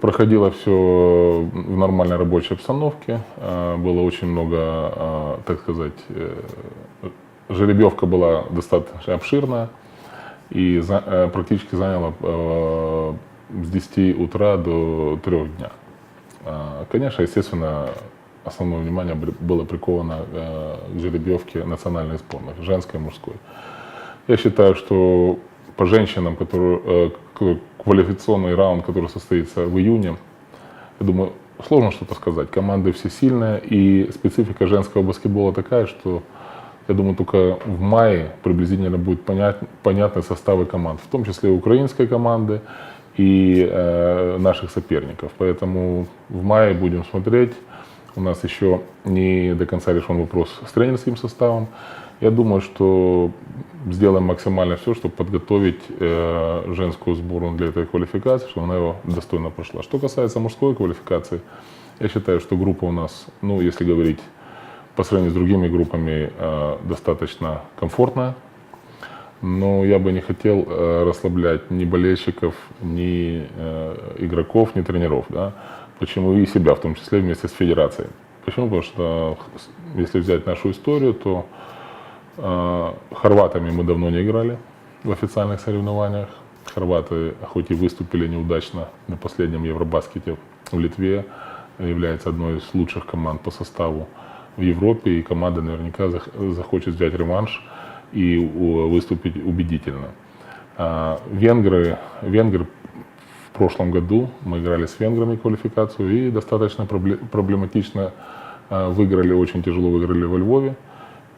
проходило все в нормальной рабочей обстановке. Э, Было очень много, э, так сказать, э, жеребьевка была достаточно обширная и э, практически заняла э, с 10 утра до 3 дня. Конечно, естественно, основное внимание было приковано э, к жеребьевке национальной сборной, женской и мужской. Я считаю, что по женщинам, которые, э, квалификационный раунд, который состоится в июне, я думаю, сложно что-то сказать. Команды все сильные, и специфика женского баскетбола такая, что я думаю, только в мае приблизительно будет понят, понятны составы команд, в том числе и украинской команды и э, наших соперников. Поэтому в мае будем смотреть. У нас еще не до конца решен вопрос с тренерским составом. Я думаю, что сделаем максимально все, чтобы подготовить э, женскую сборную для этой квалификации, чтобы она его достойно прошла. Что касается мужской квалификации, я считаю, что группа у нас, ну, если говорить по сравнению с другими группами, э, достаточно комфортная. Но я бы не хотел э, расслаблять ни болельщиков, ни игроков, ни тренеров. Да? Почему и себя, в том числе вместе с федерацией. Почему? Потому что если взять нашу историю, то хорватами мы давно не играли в официальных соревнованиях. Хорваты, хоть и выступили неудачно на последнем Евробаскете в Литве, является одной из лучших команд по составу в Европе, и команда наверняка зах- захочет взять реванш и выступить убедительно. А, Венгры, венгры в прошлом году мы играли с венграми квалификацию и достаточно пробле- проблематично а, выиграли, очень тяжело выиграли во Львове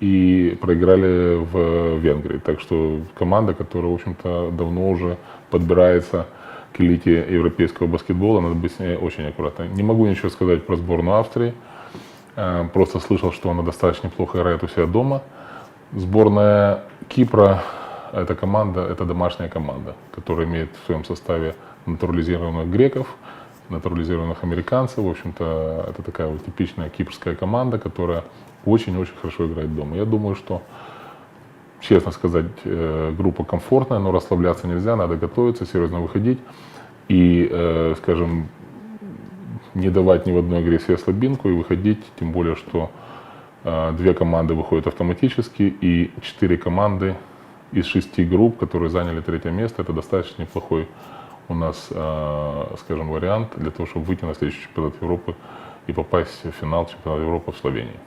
и проиграли в Венгрии. Так что команда, которая, в общем-то, давно уже подбирается к элите европейского баскетбола, надо быть с ней очень аккуратно. Не могу ничего сказать про сборную Австрии. Э, Просто слышал, что она достаточно неплохо играет у себя дома. Сборная Кипра – это команда, это домашняя команда, которая имеет в своем составе натурализированных греков, натурализированных американцев. В общем-то, это такая вот типичная кипрская команда, которая очень-очень хорошо играет дома. Я думаю, что, честно сказать, э, группа комфортная, но расслабляться нельзя, надо готовиться, серьезно выходить. И, э, скажем, не давать ни в одной игре себе слабинку и выходить, тем более, что э, две команды выходят автоматически, и четыре команды из шести групп, которые заняли третье место, это достаточно неплохой у нас, э, скажем, вариант для того, чтобы выйти на следующий чемпионат Европы и попасть в финал чемпионата Европы в Словении.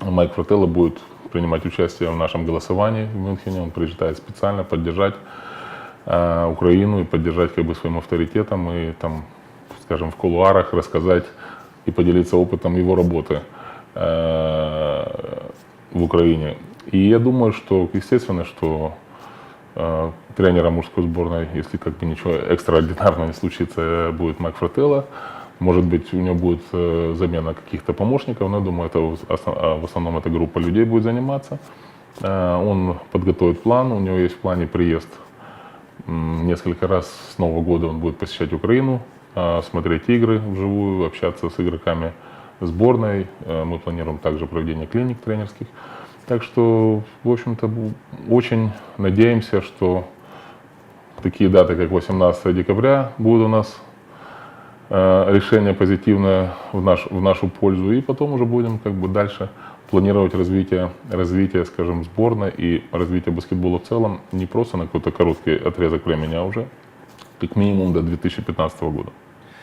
Майк Фрателло будет принимать участие в нашем голосовании в Мюнхене. Он приезжает специально поддержать э, Украину и поддержать как бы своим авторитетом и там, скажем, в кулуарах рассказать и поделиться опытом его работы э, в Украине. И я думаю, что, естественно, что э, тренером мужской сборной, если как бы ничего экстраординарного не случится, э, будет Майк Фрателло. Может быть, у него будет э, замена каких-то помощников, но я думаю, это в а, основном эта группа людей будет заниматься. Он подготовит план, у него есть в плане приезд Несколько раз с Нового года он будет посещать Украину, смотреть игры вживую, общаться с игроками сборной. Мы планируем также проведение клиник тренерских. Так что, в общем-то, очень надеемся, что такие даты, как 18 декабря, будут у нас э, решение позитивное в, наш, в нашу пользу. И потом уже будем как бы дальше планировать развитие, развитие, скажем, сборной и развитие баскетбола в целом не просто на какой-то короткий отрезок времени, а уже как минимум до 2015 года.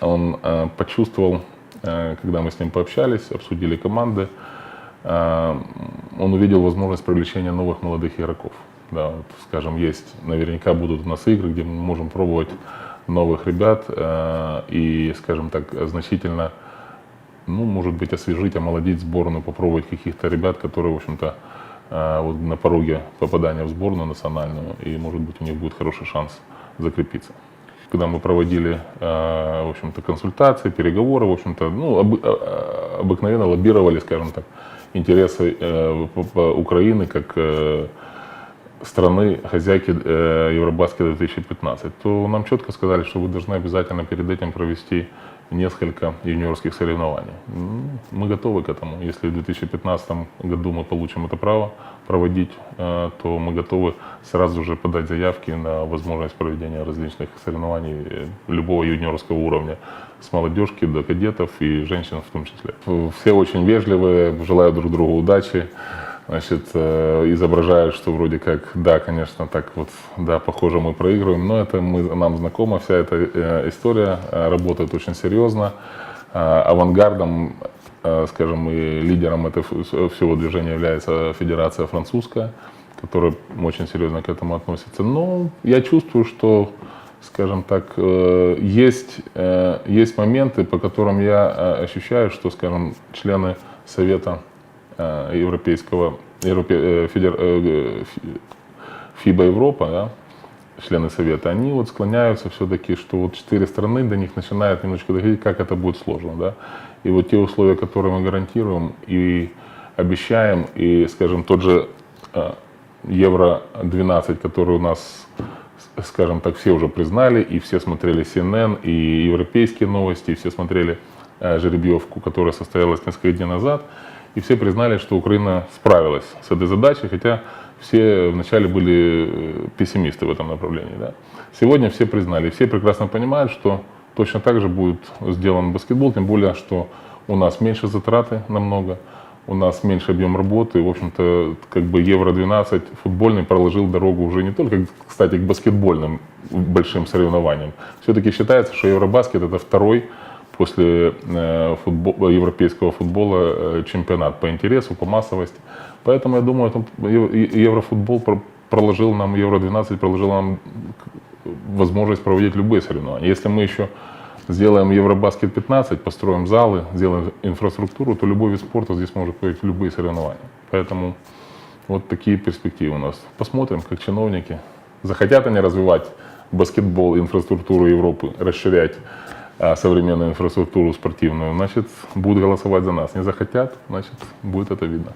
Он э, почувствовал, э, когда мы с ним пообщались, обсудили команды, он увидел возможность привлечения новых молодых игроков. Да, вот, скажем, есть, наверняка будут у нас игры, где мы можем пробовать новых ребят э, и, скажем так, значительно, ну, может быть, освежить, омолодить сборную, попробовать каких-то ребят, которые, в общем-то, э, вот на пороге попадания в сборную национальную, и, может быть, у них будет хороший шанс закрепиться. Когда мы проводили, э, в общем-то, консультации, переговоры, в общем-то, ну, обы- э, обыкновенно лоббировали, скажем так, интересы э, Украины как э, страны хозяйки э, Евробаскета 2015, то нам четко сказали, что вы должны обязательно перед этим провести несколько юниорских соревнований. Мы готовы к этому. Если в 2015 году мы получим это право проводить, э, то мы готовы сразу же подать заявки на возможность проведения различных соревнований э, любого юниорского уровня, с молодежки до кадетов и женщин в том числе. Все очень вежливые, желают друг другу удачи значит, э, изображают, что вроде как, да, конечно, так вот, да, похоже, мы проигрываем, но это мы, нам знакома вся эта э, история, э, работает очень серьезно. Авангардом, скажем, и лидером этого всего движения является Федерация Французская, которая очень серьезно к этому относится. Но я чувствую, что скажем так, есть, есть моменты, по которым я ощущаю, что, скажем, члены Совета Европейского, Европе, э, э, Фи- ФИБА Европа, да, члены Совета, они вот склоняются все-таки, что вот четыре страны до них начинают немножко доходить, как это будет сложно, да. И вот те условия, которые мы гарантируем и обещаем, и, скажем, тот же э, Евро-12, который у нас, скажем так, все уже признали, и все смотрели CNN, и европейские новости, и все смотрели э, жеребьевку, которая состоялась несколько дней назад, и все признали, что Украина справилась с этой задачей, хотя все вначале были э, пессимисты в этом направлении. Да. Сегодня все признали, все прекрасно понимают, что точно так же будет сделан баскетбол, тем более, что у нас меньше затраты намного, у нас меньше объем работы. В общем-то, как бы Евро-12 футбольный проложил дорогу уже не только, кстати, к баскетбольным большим соревнованиям. Все-таки считается, что Евробаскет это второй после э, футбо- европейского футбола э, чемпионат по интересу, по массовости. Поэтому я думаю, Е- Еврофутбол про- проложил нам, Евро-12 проложил нам возможность проводить любые соревнования. Если мы еще сделаем Евробаскет 15, построим залы, сделаем инфраструктуру, то любой вид спорта здесь может проводить любые соревнования. Поэтому вот такие перспективы у нас. Посмотрим, как чиновники захотят они развивать баскетбол, инфраструктуру Европы, расширять современную инфраструктуру спортивную, значит, будут голосовать за нас. Не захотят, значит, будет это видно.